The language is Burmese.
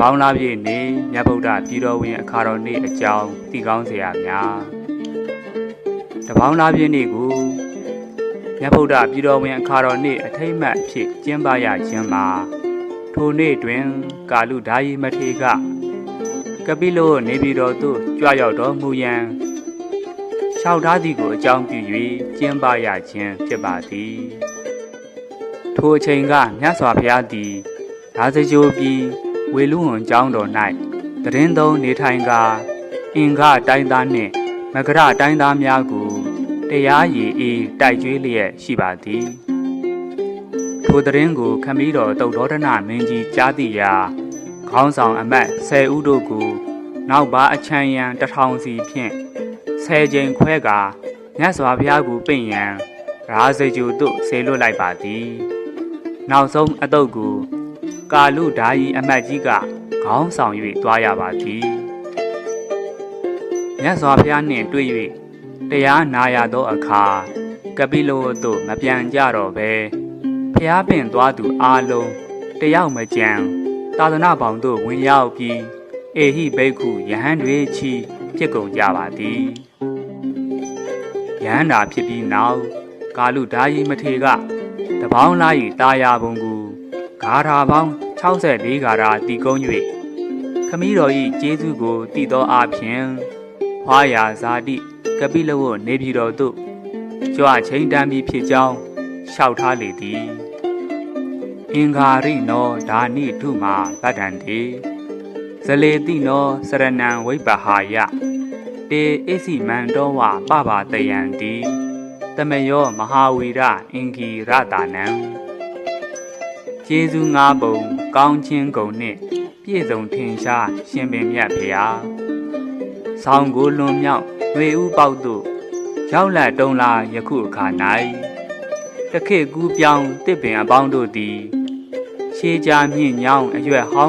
ပေါင်းလားပြည့်နေမြတ်ဗုဒ္ဓပြည်တော်ဝင်အခါတော်နေ့အကြောင်းသိကောင်းစရာများတပေါင်းလားပြည့်နေ့ကိုမြတ်ဗုဒ္ဓပြည်တော်ဝင်အခါတော်နေ့အထိမ့်မှတ်အဖြစ်ကျင်းပရခြင်းမှာထိုနေ့တွင် ကာလူဓာယီမထေကကပိလောနေပြည်တော်သို့ကြွရောက်တော်မူရန်လျှောက်ထားသည်ကိုအကြောင်းပြု၍ကျင်းပရခြင်းဖြစ်ပါသည်ထိုအချိန်ကမြတ်စွာဘုရားသည်ဒါစကြိုပြီး ဝေလူဝံကျောင်းတော်၌တရင်သုံးနေထိုင်ကာအင်္ဂတိုင်းသားနှင့်မကရတိုင်းသားများကိုတရားရည်အေးတိုက်ကျွေးလျက်ရှိပါသည်ထိုတရင်ကိုခမည်းတော်တုတ်တော်ဒနာမင်းကြီးကြားသိရာခေါင်းဆောင်အမတ်10ဦးတို့ကိုနောက်ပါအချမ်းရန်တထောင်စီဖြင့်10ကြိမ်ခွဲကာမြတ်စွာဘုရားကိုပင့်ရန်ရာဇကြိုသို့ဆေလွတ်လိုက်ပါသည် နောက်ဆုံးအတုပ်ကို ကာလူဓာယီအမတ်ကြီးကခေါင်းဆောင်၍တွားရပါသည်မြတ်စွာဘုရားနှင့်တွေ့၍တရားနာရသောအခါကပိလောသို့မပြန်ကြတော့ဘဲဖျားပင်သွားသူအားလုံးတယောက်မကြံသာသနာပေါင်းသို့ဝင်ရောက်ပြီးအေဟိဘိက္ခုယဟန်တွေချီဖြစ်ကုန်ကြပါသည်ယဟန်တာဖြစ်ပြီးနောက်ကာလူဓာယီမထေကတပေါင်းလား၏တာယာပုံကိုဂါထာပေါင်း 64ဂါထာတီကုံး၍ခမည်းတော်၏ကျေးဇူးကိုတည်သောအဖြစ်ဟွာရာဇာတိကပိလဝတ်နေပြည်တော်သို့ကြွချင်းတမ်းပြီးဖြစ်ကြောင်းလျှောက်ထားလေသည်အင်္ဂါရိနောဒါနိထုမာဗတ္တန္တိဇလေတိနောစရဏံဝိပဟာယတေအစီမန္တောဝပပတယံတိတမယောမဟာဝီရအင်္ဂီရတာနံကျေးဇူးငါးပုံ ကောင်းချင်းကုန်နှင့်ပြည့်စုံထင်ရှားရှင်ပင်မြတ်ဖျားဆောင်းကိုလွန်မြောက်ຫນွေဥပေါက်သို့ရောက်လက်တုံးလာယခုအခါ၌တခေတ်ကူးပြောင်းတစ်ပင်အပေါင်းတို့သည်ရှေးကြမြင့်ညောင်းအရွက်ဟောင်း